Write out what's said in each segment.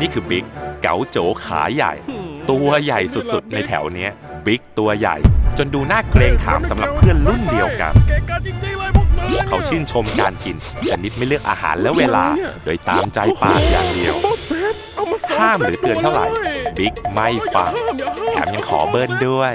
นี่คือบิ๊กเก๋าโจขาใหญ่ ตัวใหญ่สุดๆ ในแถวเนี้ยบิ๊กตัวใหญ่ จนดูน่าเกรงขามสำหรับเพื่อนรุ่นเดียวกัน เก่งกันจริงๆเลยพวกนายเขาชื่นชมการกิน ชนิดไม่เลือกอาหารและเวลา โดยตามใจปากอย่างเดียวอามาเซตเอามาสงห้ามหรือเตือนเท่าไหร่ ซตลยบิ๊กไม่ฟัง แถมยังขอเบิ้ลด้วย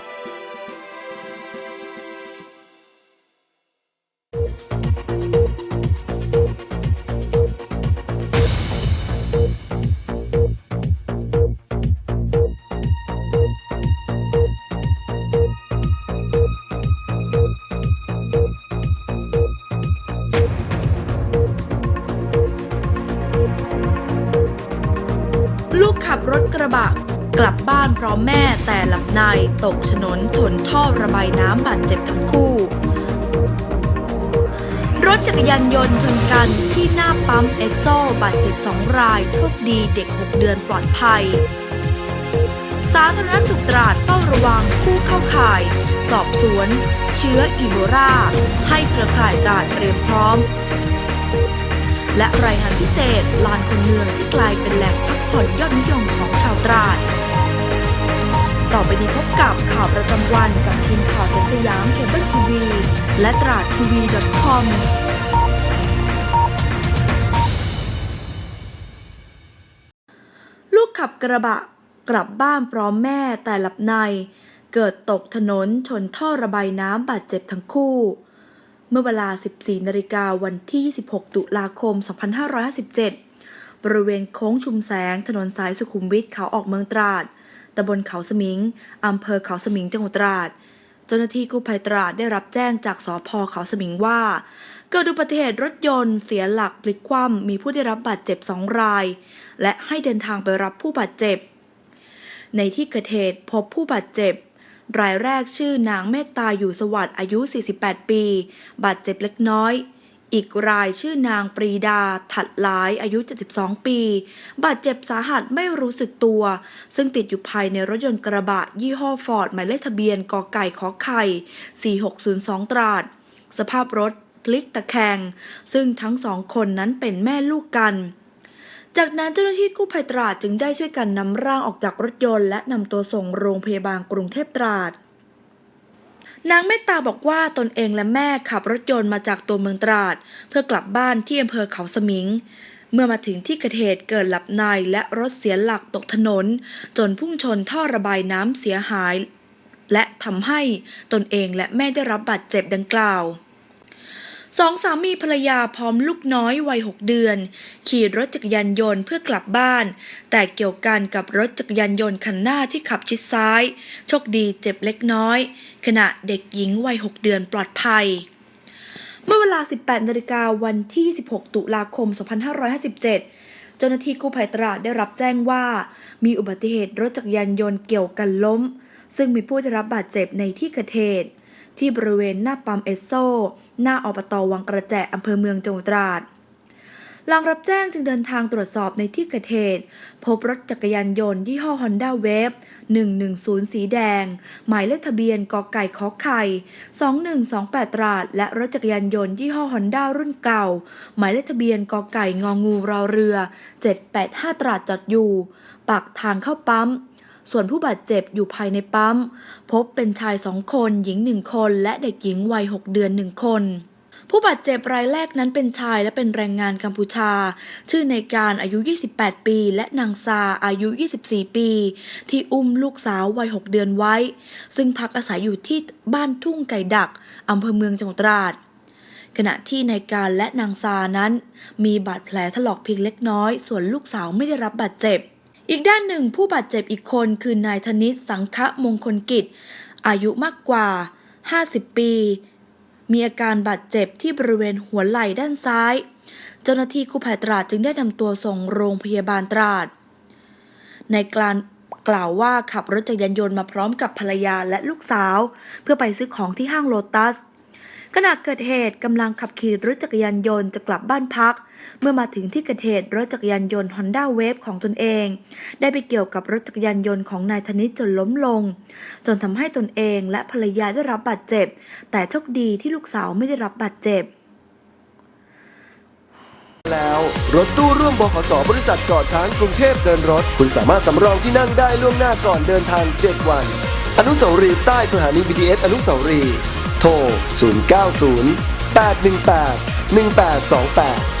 ตกถนนทนท่อระบายน้ำบาดเจ็บทั้งคู่ รถจักรยานยนต์ชนกันที่หน้าปั๊มเอสโซบาดเจ็บสองราย โชคดีเด็ก 6 เดือนปลอดภัย สาธารณสุขตราดเฝ้าระวังผู้เข้าข่าย สอบสวน เชื้ออีโบราให้เครือข่ายตราดเตรียมพร้อมและรายงานพิเศษลานคนเมืองที่กลายเป็นแหล่งพักผ่อนยอดนิยมของชาวตราด ต่อไปนี้พบกับข่าวประจำวันกับทีมข่าวสยามเคเบิลทีวีและตราดทีวี .com ลูกขับกระบะกลับบ้านพร้อมแม่แต่หลับใน เกิดตกถนนชนท่อระบายน้ำบาดเจ็บทั้งคู่ เมื่อเวลา 14นาฬิกาวันที่ 26 ตุลาคม 2557 บริเวณโค้งชุมแสงถนนสายสุขุมวิทขาออกเมืองตราด ตำบลเขาสมิง อำเภอเขาสมิงจังหวัดตราด เจ้าหน้าที่กู้ภัยตราดได้รับแจ้งจากสพเขาสมิงว่า เกิดอุบัติเหตุรถยนต์เสียหลักพลิกคว่ำมีผู้ได้รับบาดเจ็บสองราย และให้เดินทางไปรับผู้บาดเจ็บ ในที่เกิดเหตุพบผู้บาดเจ็บ รายแรกชื่อนางเมตตาอยู่สวัสดิ์อายุ 48 ปี บาดเจ็บเล็กน้อย อีกรายชื่อนางปรีดาถัดหลายอายุ 72 ปี บาดเจ็บสาหัสไม่รู้สึกตัว ซึ่งติดอยู่ภายในรถยนต์กระบะ ยี่ห้อฟอร์ดหมายเลขทะเบียนกอไก่ขอไข่ 4602 ตราด สภาพรถพลิกตะแคง ซึ่งทั้งสองคนนั้นเป็นแม่ลูกกัน จากนั้นเจ้าหน้าที่กู้ภัยตราดจึงได้ช่วยกันนำร่างออกจากรถยนต์และนำตัวส่งโรงพยาบาลกรุงเทพตราด นางเมตตาบอกว่าตนเองและแม่ขับรถยนต์มาจากตัวเมืองตราด เพื่อกลับบ้านที่อำเภอเขาสมิง เมื่อมาถึงที่เกิดเหตุเกิดหลับในและรถเสียหลักตกถนน จนพุ่งชนท่อระบายน้ำเสียหาย และทำให้ตนเองและแม่ได้รับบาดเจ็บดังกล่าว สองสามีภรรยาพร้อมลูกน้อยวัยหกเดือน ขี่รถจักรยานยนต์เพื่อกลับบ้าน แต่เกี่ยวกันกับรถจักรยานยนต์คันหน้าที่ขับชิดซ้าย โชคดีเจ็บเล็กน้อย ขณะเด็กหญิงวัยหกเดือนปลอดภัยเมื่อเวลา 18นาฬิกาวันที่ 16 ตุลาคม 2557 เจ้าหน้าที่กู้ภัยตราดได้รับแจ้งว่า มีอุบัติเหตุรถจักรยานยนต์เกี่ยวกันล้ม ซึ่งมีผู้ได้รับบาดเจ็บในที่เกิดเหตุที่บริเวณหน้าปั๊มเอสโซ หน้าอบตวังกระแจอำเภอเมืองจังหวัดตราดหลังรับแจ้งจึงเดินทางตรวจสอบในที่เกิดเหตุ พบรถจักรยานยนต์ยี่ห้อ Honda Wave 110 สีแดง หมายเลขทะเบียนกอไก่ขอไข่ 2128 ตราด และรถจักรยานยนต์ยี่ห้อ Honda รุ่นเก่า หมายเลขทะเบียนกอไก่งองูรอเรือ 785 ตราดจอดอยู่ ปากทางเข้าปั๊ม ส่วนผู้บาดเจ็บอยู่ภายในปั๊ม พบเป็นชายสองคน หญิงหนึ่งคน และเด็กหญิงวัย 6 เดือนหนึ่งคน ผู้บาดเจ็บรายแรกนั้นเป็นชายและเป็นแรงงานกัมพูชา ชื่อในการอายุ 28 ปี และนางซาอายุ 24 ปี ที่อุ้มลูกสาววัย 6 เดือนไว้ ซึ่งพักอาศัยอยู่ที่บ้านทุ่งไก่ดักอำเภอเมืองจังหวัดตราดขณะที่ในการและนางซานั้น มีบาดแผลถลอกเพียงเล็กน้อย ส่วนลูกสาวไม่ได้รับบาดเจ็บ อีกด้านหนึ่งผู้บาดเจ็บอีกคนคือนายธนิตสังฆมงคลกิจ อายุมากกว่า 50 ปี มีอาการบาดเจ็บที่บริเวณหัวไหล่ด้านซ้าย เจ้าหน้าที่กู้ภัยตราดจึงได้นำตัวส่งโรงพยาบาลตราด ในกลารกล่าวว่าขับรถจักรยานยนต์มาพร้อมกับภรรยาและลูกสาว เพื่อไปซื้อของที่ห้างโลตัสขณะเกิดเหตุกำลังขับขี่รถจักรยานยนต์จะกลับบ้านพัก เมื่อมาถึงที่เกิดเหตุรถจักรยานยนต์ Honda Wave ของตนเอง ได้ไปเกี่ยวกับรถจักรยานยนต์ของนายธนิตจนล้มลง จนทำให้ตนเองและภรรยาได้รับบาดเจ็บ แต่โชคดีที่ลูกสาวไม่ได้รับบาดเจ็บแล้วรถตู้ร่วมบขสบริษัทเกาะช้างกรุงเทพเดินรถ คุณสามารถสำรองที่นั่งได้ล่วงหน้าก่อนเดินทาง 7 วัน อนุสาวรีย์ใต้สถานี BTS อนุสาวรีย์โทร 090 818 1828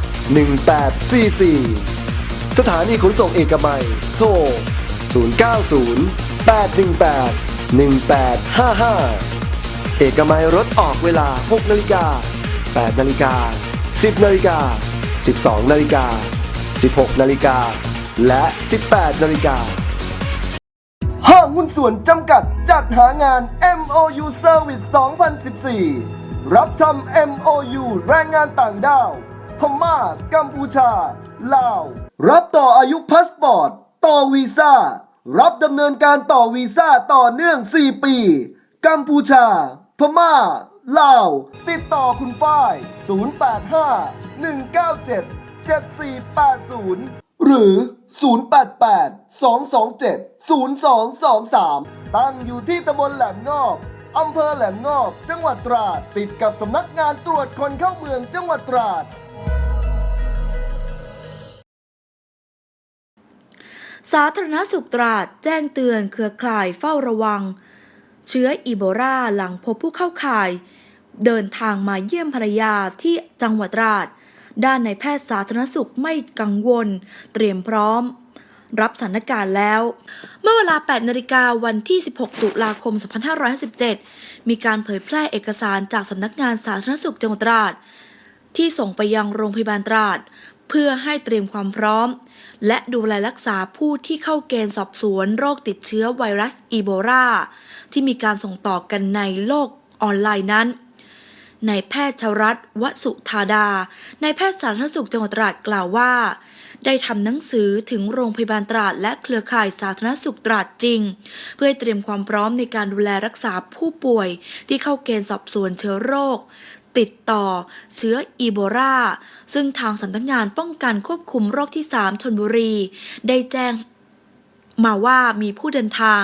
1844 สถานีขนส่งเอกมัย โทร 090 818 1855 เอกมัยรถออกเวลา 6 นาฬิกา 8 นาฬิกา 10 นาฬิกา 12 นาฬิกา 16 นาฬิกา และ 18 นาฬิกาห้างหุ้นส่วนจำกัดจัดหางาน MOU Service 2014 รับทำ MOU แรงงานต่างด้าว พม่า กัมพูชา ลาว รับต่ออายุพาสปอร์ต ต่อวีซ่า รับดำเนินการต่อวีซ่าต่อเนื่อง 4 ปี กัมพูชา พม่า ลาว ติดต่อคุณฝ้าย 085 197 7480 หรือ 088 227 0223 ตั้งอยู่ที่ตำบลแหลมงอบอำเภอแหลมงอบ จังหวัดตราด ติดกับสำนักงานตรวจคนเข้าเมืองจังหวัดตราด สาธารณสุขตราดแจ้งเตือนเครือข่ายเฝ้าระวัง เชื้ออีโบลาหลังพบผู้เข้าข่าย เดินทางมาเยี่ยมภรรยาที่จังหวัดตราด ด้านในแพทย์สาธารณสุขไม่กังวล เตรียมพร้อม รับสถานการณ์แล้ว เมื่อเวลา 8 นาฬิกาวันที่ 16 ตุลาคม 2557 มีการเผยแพร่เอกสารจากสำนักงานสาธารณสุขจังหวัดตราด ที่ส่งไปยังโรงพยาบาลตราด เพื่อให้เตรียมความพร้อม และดูแลรักษาผู้ที่เข้าเกณฑ์สอบสวนโรคติดเชื้อไวรัสอีโบลาที่มีการส่งต่อกันในโลกออนไลน์นั้นนายแพทย์ชรัตวสุธาดานายแพทย์สาธารณสุขจังหวัดตราดกล่าวว่า ได้ทำหนังสือถึงโรงพยาบาลตราดและเครือข่ายสาธารณสุขตราดจริง เพื่อเตรียมความพร้อมในการดูแลรักษาผู้ป่วยที่เข้าเกณฑ์สอบสวนเชื้อโรค ติดต่อ เชื้ออีโบรา ซึ่งทางสำนักงานป้องกันควบคุมโรคที่ 3 ชนบุรี ได้แจ้งมาว่ามีผู้เดินทาง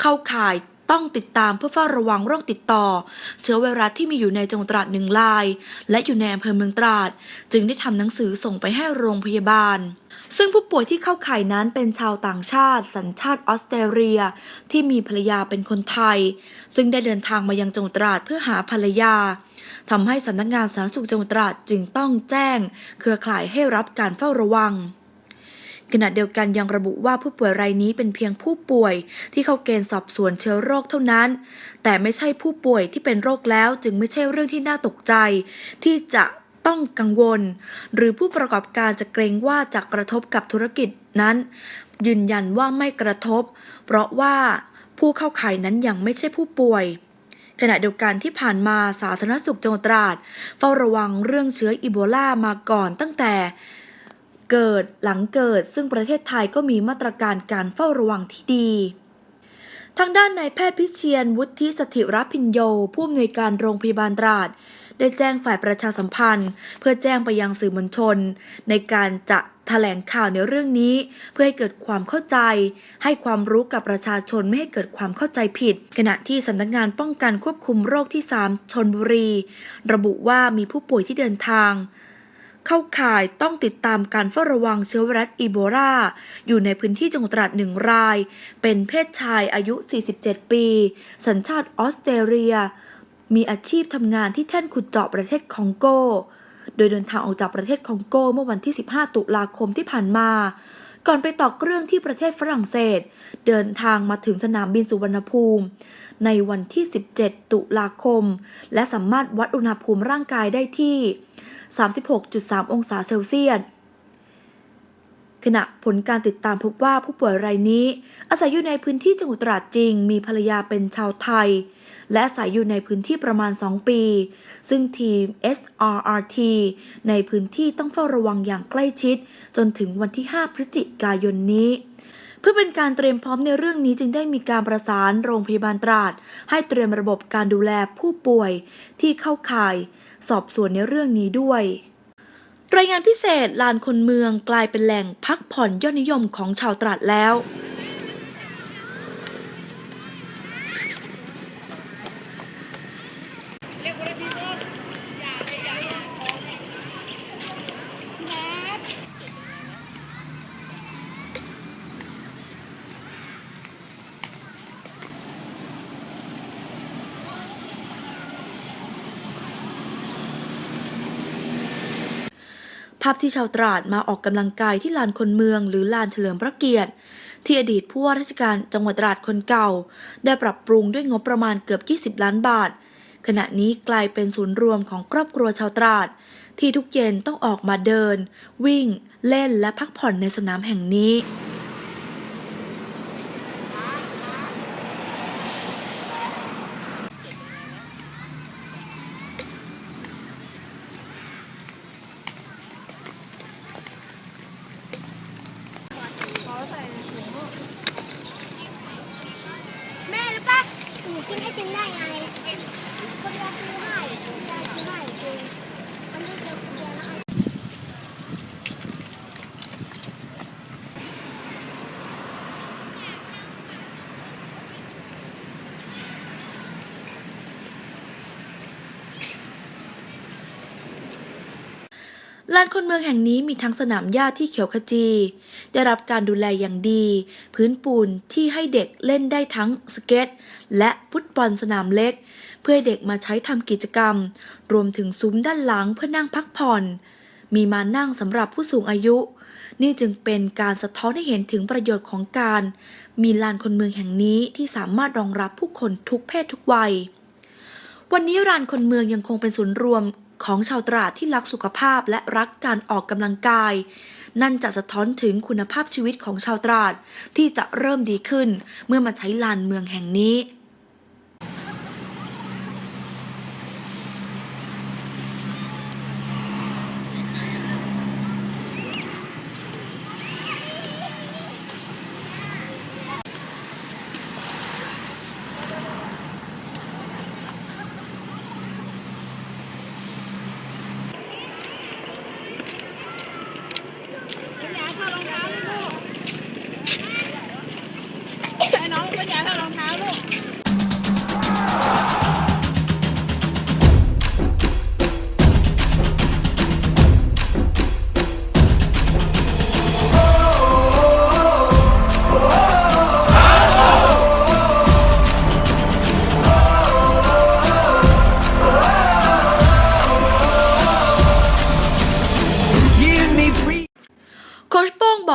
เข้าข่าย ต้องติดตามเพื่อเฝ้าระวังโรคติดต่อ เชื้อไวรัสที่มีอยู่ในจังหวัดตราดหนึ่งราย และอยู่ในอำเภอเมืองตราด จึงได้ทำหนังสือส่งไปให้โรงพยาบาล ซึ่งผู้ป่วยที่เข้าข่ายนั้นเป็นชาวต่างชาติ สัญชาติออสเตรเลีย ที่มีภรรยาเป็นคนไทย ซึ่งได้เดินทางมายังจังหวัดตราดเพื่อหาภรรยาทำให้สำนักงานสาธารณสุขจังหวัดตราดจึงต้องแจ้ง เครือข่ายให้รับการเฝ้าระวัง ขณะเดียวกันยังระบุว่าผู้ป่วยรายนี้เป็นเพียงผู้ป่วยที่เข้าเกณฑ์สอบสวนเชื้อโรคเท่านั้น แต่ไม่ใช่ผู้ป่วยที่เป็นโรคแล้วจึงไม่ใช่เรื่องที่น่าตกใจ ที่จะต้องกังวล หรือผู้ประกอบการจะเกรงว่าจะกระทบกับธุรกิจนั้น ยืนยันว่าไม่กระทบ เพราะว่าผู้เข้าข่ายนั้นยังไม่ใช่ผู้ป่วยขณะเดียวกันที่ผ่านมาสาธารณสุขจังหวัดตราด เฝ้าระวังเรื่องเชื้ออีโบลามาก่อนตั้งแต่ เกิดหลังเกิด ซึ่งประเทศไทยก็มีมาตรการการเฝ้าระวังที่ดีทางด้านนายแพทย์พิเชียน วุฒิสถิรพินโย ผู้อำนวยการโรงพยาบาลตราด ได้แจ้งฝ่ายประชาสัมพันธ์ เพื่อแจ้งไปยังสื่อมวลชน ในการจะแถลงข่าวในเรื่องนี้ เพื่อให้เกิดความเข้าใจ ให้ความรู้กับประชาชนไม่ให้เกิดความเข้าใจผิด ขณะที่สำนักงานป้องกันควบคุมโรคที่ 3 ชนบุรี ระบุว่ามีผู้ป่วยที่เดินทาง เข้าข่ายต้องติดตามการเฝ้าระวังเชื้อไวรัสอีโบลาอยู่ในพื้นที่จังหวัดตราดหนึ่งราย เป็นเพศชายอายุ 47 ปี สัญชาติออสเตรเลีย มีอาชีพทำงานที่แท่นขุดเจาะประเทศคองโก โดยเดินทางออกจากประเทศคองโกเมื่อวันที่ 15 ตุลาคมที่ผ่านมาก่อนไปต่อเครื่องที่ประเทศฝรั่งเศส เดินทางมาถึงสนามบินสุวรรณภูมิ ในวันที่ 17 ตุลาคม และสามารถวัดอุณหภูมิร่างกายได้ที่ 36.3 องศาเซลเซียสขณะผลการติดตามพบว่าผู้ป่วยรายนี้ อาศัยอยู่ในพื้นที่จังหวัดตราดจริง มีภรรยาเป็นชาวไทย และอาศัยอยู่ในพื้นที่ประมาณ 2 ปี ซึ่งทีม SRRT ในพื้นที่ต้องเฝ้าระวังอย่างใกล้ชิด จนถึงวันที่ 5 พฤศจิกายนนี้ เพื่อเป็นการเตรียมพร้อมในเรื่องนี้จึงได้มีการประสานโรงพยาบาลตราด ให้เตรียมระบบการดูแลผู้ป่วยที่เข้าข่าย สอบสวนในเรื่องนี้ด้วย รายงานพิเศษลานคนเมืองกลายเป็นแหล่งพักผ่อนยอดนิยมของชาวตราดแล้วาพที่ชาวตราดมาออกกำลังกายที่ลานคนเมืองหรือลานเฉลิมพระเกียรติ ที่อดีตผู้ว่าราชการจังหวัดตราดคนเก่า ได้ปรับปรุงด้วยงบประมาณเกือบ 20 ล้านบาท ขณะนี้กลายเป็นศูนย์รวมของครอบครัวชาวตราด ที่ทุกเย็นต้องออกมาเดิน วิ่ง เล่นและพักผ่อนในสนามแห่งนี้ แม่รู้ปะหนูกินไอติมได้ไงคนเดียวซื้อให้คนเดียวซื้อให้จริงคนเดียวซื้อคนเดียวแล้ว ลานคนเมืองแห่งนี้มีทั้งสนามหญ้าที่เขียวขจี ได้รับการดูแลอย่างดี พื้นปูนที่ให้เด็กเล่นได้ทั้งสเก็ต และฟุตบอลสนามเล็ก เพื่อเด็กมาใช้ทำกิจกรรม รวมถึงซุ้มด้านหลังเพื่อนั่งพักผ่อน มีมานั่งสำหรับผู้สูงอายุ นี่จึงเป็นการสะท้อนให้เห็นถึงประโยชน์ของการ มีลานคนเมืองแห่งนี้ที่สามารถรองรับผู้คนทุกเพศทุกวัยวันนี้รานคนเมืองยังคงเป็นศูนย์รวม ของชาวตราดที่รักสุขภาพและรักการออกกำลังกาย นั่นจะสะท้อนถึงคุณภาพชีวิตของชาวตราดที่จะเริ่มดีขึ้น เมื่อมาใช้ลานเมืองแห่งนี้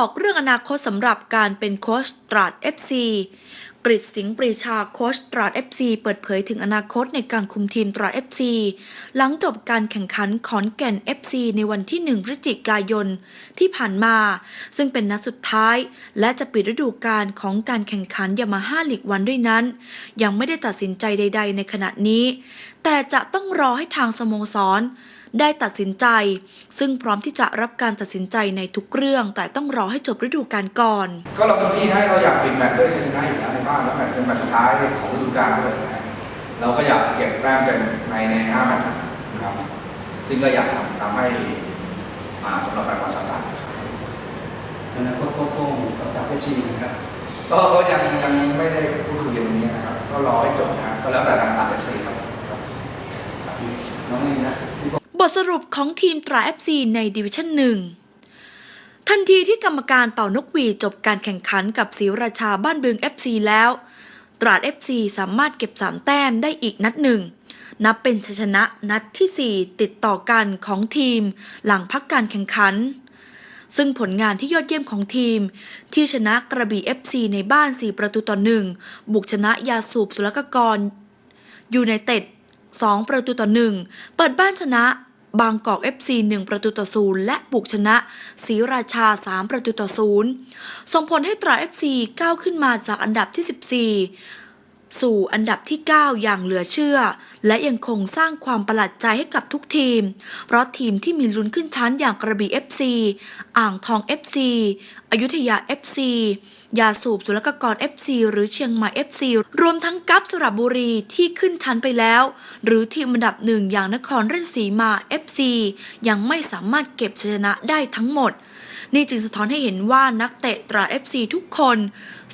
บอกเรื่องอนาคตสำหรับการเป็นโค้ชตราด FC กฤษสิงห์ปรีชาโค้ชตราด FC เปิดเผยถึงอนาคตในการคุมทีมตราด FC หลังจบการแข่งขันขอนแก่น FC ในวันที่ 1 พฤศจิกายน ที่ผ่านมา ซึ่งเป็นนัดสุดท้าย และจะปิดฤดูกาลของการแข่งขันยามาฮ่าลีกวันด้วยนั้น ยังไม่ได้ตัดสินใจใด ๆ ในขณะนี้ แต่จะต้องรอให้ทางสโมสร ได้ตัดสินใจ ซึ่งพร้อมที่จะรับการตัดสินใจในทุกเรื่อง แต่ต้องรอให้จบฤดูกาลก่อน ก็เราเป็นที่ให้เราอยากปิดแมตช์ด้วยชัยชนะอยู่แล้วในบ้านแล้วแมตช์เป็นแมตช์สุดท้ายของฤดูกาลด้วยนะเราก็อยากเก็บแต้มเป็นในในห้าแมตช์นะครับซึ่งก็อยากทำทำให้มาสำหรับแฟนบอลชาวต่างอนาคตโค้ชโป้งกับตาเอฟซีนะครับก็ก็ยังยังไม่ได้พูดคุยกันตรงนี้นะครับก็รอให้จบนะครับก็แล้วแต่ทางตัดเอฟซีครับน้องเองนะพี่บ ทสรุปของทีมตรา FC ในดิวิชั่นหนึ่งทันทีที่กรรมการเป่านกหวีจบการแข่งขันกับศรีราชาบ้านบึง FC แล้ว ตราด FC สามารถเก็บ 3 แต้มได้อีกนัดหนึ่ง นับเป็นชัยชนะนัดที่ 4 ติดต่อกันของทีมหลังพักการแข่งขัน ซึ่งผลงานที่ยอดเยี่ยมของทีม ที่ชนะกระบี่ FC ในบ้าน 4 ประตูต่อ1บุกชนะยาสูบสุลกากรยูไนเต็ด2 ประตูต่อ1เปิดบ้านชนะ บางกอก FC 1 ประตูต่อศูนย์และบุกชนะศรีราชา 3 ประตูต่อศูนย์ส่งผลให้ตรา FC ก้าวขึ้นมาจากอันดับที่ 14 สู่อันดับที่ 9 อย่างเหลือเชื่อ และยังคงสร้างความประหลาดใจให้กับทุกทีม เพราะทีมที่มีลุ้นขึ้นชั้นอย่างกระบี่ FC อ่างทอง FC อยุธยา FC ยาสูบสุลกากร FC หรือเชียงใหม่ FC รวมทั้งกัปสระบุรีที่ขึ้นชั้นไปแล้ว หรือทีมอันดับหนึ่งอย่างนครราชสีมา FC ยังไม่สามารถเก็บชัยชนะได้ทั้งหมด นี่จึงสะท้อนให้เห็นว่านักเตะตรา FC ทุกคน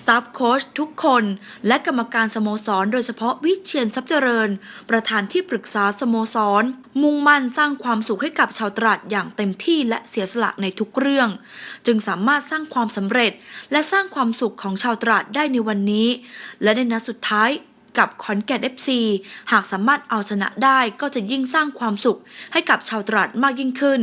สตาฟโค้ชทุกคน และกรรมการสโมสร โดยเฉพาะวิเชียนทรัพย์เจริญ ประธานที่ปรึกษาสโมสร มุ่งมั่นสร้างความสุขให้กับชาวตราดอย่างเต็มที่และเสียสละในทุกเรื่อง จึงสามารถสร้างความสำเร็จ และสร้างความสุขของชาวตราดได้ในวันนี้ และในนัดสุดท้ายกับขอนแก่น FC หากสามารถเอาชนะได้ก็จะยิ่งสร้างความสุขให้กับชาวตราดมากยิ่งขึ้น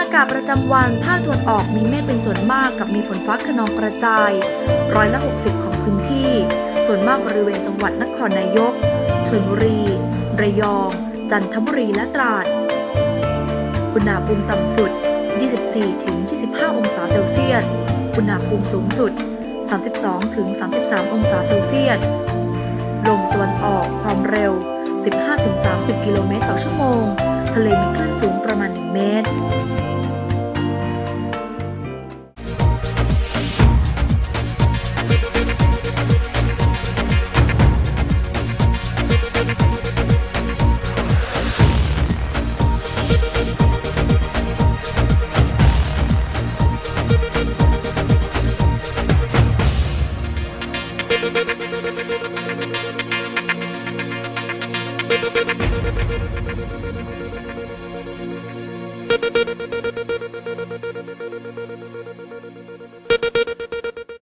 อากาศประจำวันภาคตะวันออกมีเมฆเป็นส่วนมากกับมีฝนฟ้าขนองกระจายร้อยละ 60 ของพื้นที่ ส่วนมากบริเวณจังหวัดนครนายกชลบุรี ระยอง จันทบุรีและตราด อุณหภูมิต่ำสุด 24-25 องศาเซลเซียส อุณหภูมิสูงสุด 32-33 องศาเซลเซียส ลมตะวันออกความเร็ว 15-30 กิโลเมตรต่อชั่วโมง ทะเลมีคลื่นสูงประมาณ 1 เมตร